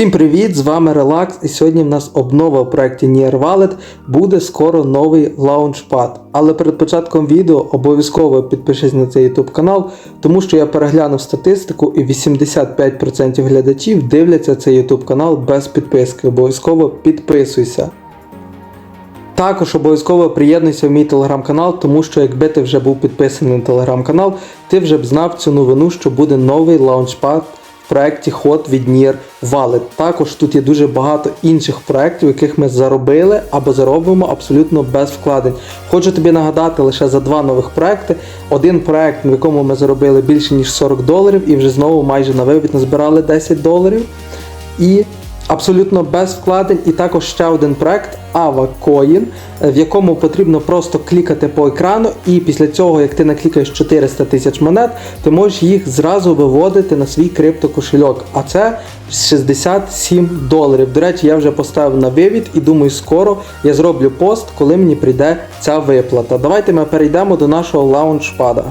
Всім привіт! З вами Relax і сьогодні в нас обнова в проєкті Near Wallet. Буде скоро новий лаунчпад. Але перед початком відео обов'язково підпишись на цей YouTube канал, тому що я переглянув статистику і 85% глядачів дивляться цей YouTube канал без підписки. Обов'язково підписуйся. Також обов'язково приєднуйся в мій телеграм-канал, тому що якби ти вже був підписаний на телеграм-канал, ти вже б знав цю новину, що буде новий лаунчпад проєкті Hot від Near Wallet. Також тут є дуже багато інших проєктів, яких ми заробили або заробимо абсолютно без вкладень. Хочу тобі нагадати лише за два нових проекти. Один проект, в якому ми заробили більше ніж 40 доларів, і вже знову майже на вивід назбирали 10 доларів. І абсолютно без вкладень. І також ще один проект AvaCoin, в якому потрібно просто клікати по екрану, і після цього, як ти наклікаєш 400 тисяч монет, ти можеш їх зразу виводити на свій криптокошельок. А це 67 доларів. До речі, я вже поставив на вивід і думаю, скоро я зроблю пост, коли мені прийде ця виплата. Давайте ми перейдемо до нашого лаунчпада.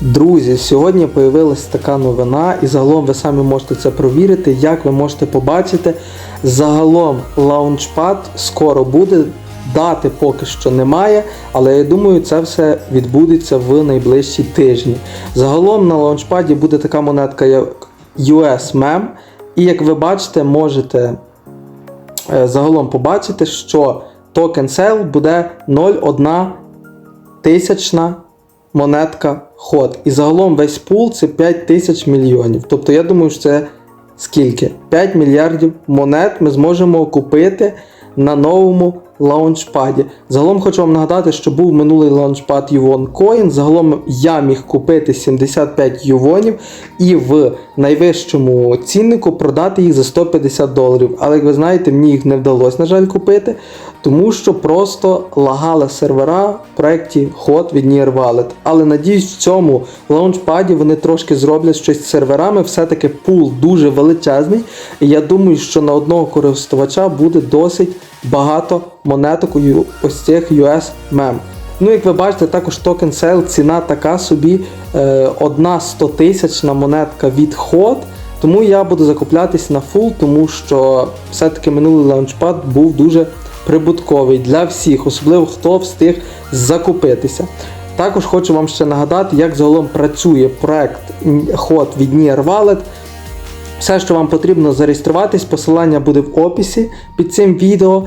Друзі, сьогодні появилась така новина, і загалом ви самі можете це провірити. Як ви можете побачити, загалом лаунчпад скоро буде. Дати поки що немає, але я думаю, це все відбудеться в найближчі тижні. Загалом на лаунчпаді буде така монетка, як US MEM, і як ви бачите, можете е, загалом побачити, що токен sale буде 0,1 тисячна монетка ход. І загалом весь пул це 5 тисяч мільйонів. Тобто я думаю, що це скільки? 5 мільярдів монет ми зможемо купити на новому лаунчпаді. Загалом хочу вам нагадати, що був минулий лаунчпад Ювон Coin. Загалом я міг купити 75 ювонів і в найвищому ціннику продати їх за 150 доларів. Але як ви знаєте, мені їх не вдалося, на жаль, купити, тому що просто лагали сервера в проєкті Hot від Near Wallet. Але надіюсь, в цьому лаунчпаді вони трошки зроблять щось з серверами. Все-таки пул дуже величезний. І я думаю, що на одного користувача буде досить багато монеток у ось цих US MEM. Ну, як ви бачите, також токен Sale ціна така собі е, одна 100 тисячна монетка від HOT. Тому я буду закуплятись на фул, тому що все-таки минулий лаунчпад був дуже прибутковий для всіх, особливо хто встиг закупитися. Також хочу вам ще нагадати, як загалом працює проект HOT від Near Wallet. Все, що вам потрібно зареєструватись, посилання буде в описі під цим відео.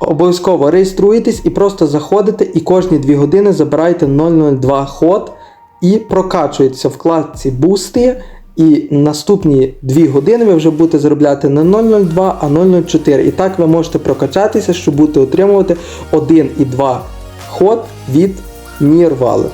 Обов'язково реєструєтесь і просто заходите і кожні 2 години забираєте 002 ход і прокачується в вкладці бусти. І наступні 2 години ви вже будете заробляти не 002, а 004. І так ви можете прокачатися, щоб будете отримувати 1 і 2 ход від Wallet.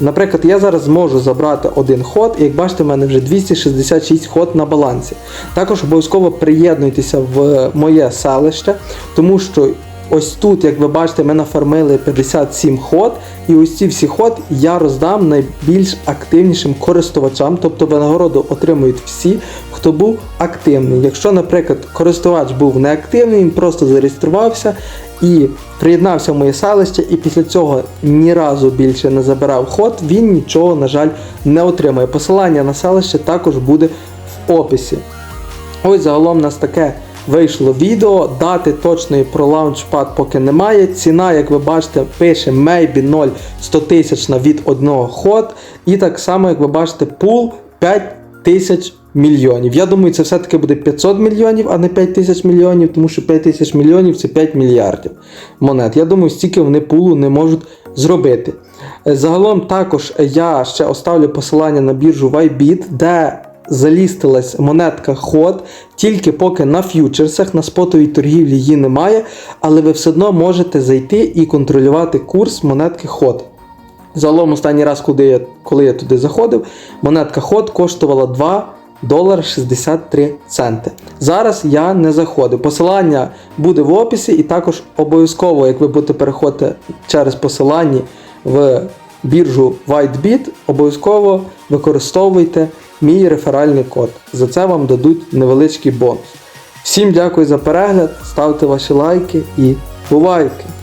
Наприклад, я зараз зможу забрати один ход, і як бачите, в мене вже 266 ход на балансі. Також обов'язково приєднуйтеся в моє селище, тому що ось тут, як ви бачите, ми нафармили 57 ход, і ось ці всі ход я роздам найбільш активнішим користувачам, тобто винагороду отримують всі, хто був активний. Якщо, наприклад, користувач був неактивний, він просто зареєструвався і приєднався в моє селище, і після цього ні разу більше не забирав ход, він нічого, на жаль, не отримає. Посилання на селище також буде в описі. Ось загалом у нас таке вийшло відео. Дати точної про лаунчпад поки немає. Ціна, як ви бачите, пише maybe 0 100 тисячна від одного ход. І так само, як ви бачите, пул 5 тисяч мільйонів. Я думаю, це все-таки буде 500 мільйонів, а не 5 тисяч мільйонів, тому що 5 тисяч мільйонів це 5 мільярдів монет. Я думаю, стільки вони пулу не можуть зробити. Е, Загалом також я ще оставлю посилання на біржу Bybit, де залістилась монетка ход, тільки поки на ф'ючерсах, на спотовій торгівлі її немає, але ви все одно можете зайти і контролювати курс монетки ход. Загалом останній раз, коли я, коли я туди заходив, монетка ход коштувала 2 долара 63 центи. Зараз я не заходив. Посилання буде в описі, і також обов'язково, як ви будете переходити через посилання в біржу WhiteBit, обов'язково використовуйте мій реферальний код. За це вам дадуть невеличкий бонус. Всім дякую за перегляд, ставте ваші лайки і бувайте!